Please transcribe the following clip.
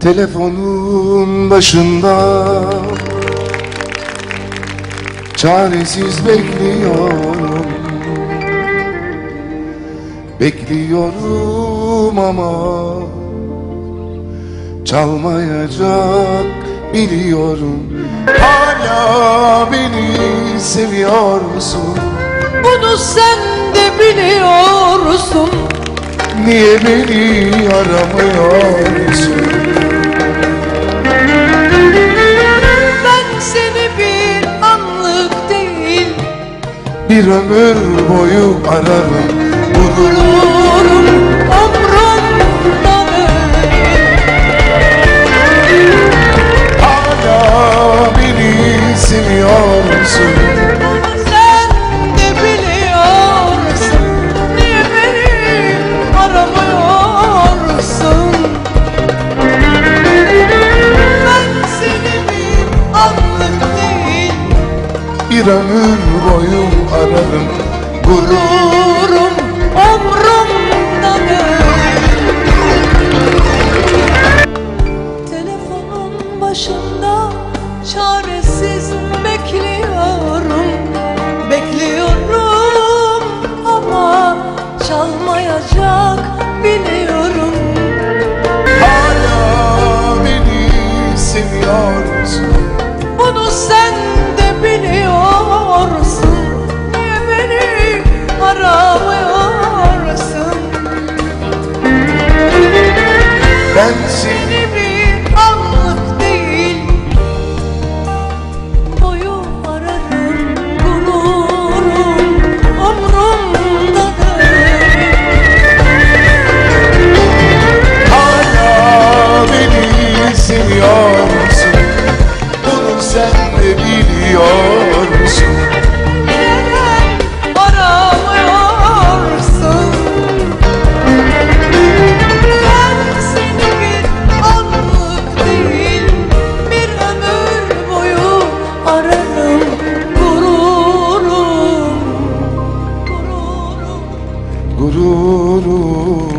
Telefonun başında. Çaresiz bekliyorum. Bekliyorum ama Çalmayacak biliyorum. Hala beni seviyorsun. Bunu sen de biliyorsun. Niye beni aramıyorsun Bir ömür boyu ararım. Bulurum Bir ömür boyu ararım umrumdan sensin bir anlık değil Boyu ararım gururum umrumdadır Hala beni seviyorsun Bunu sen de biliyorsun Ooh.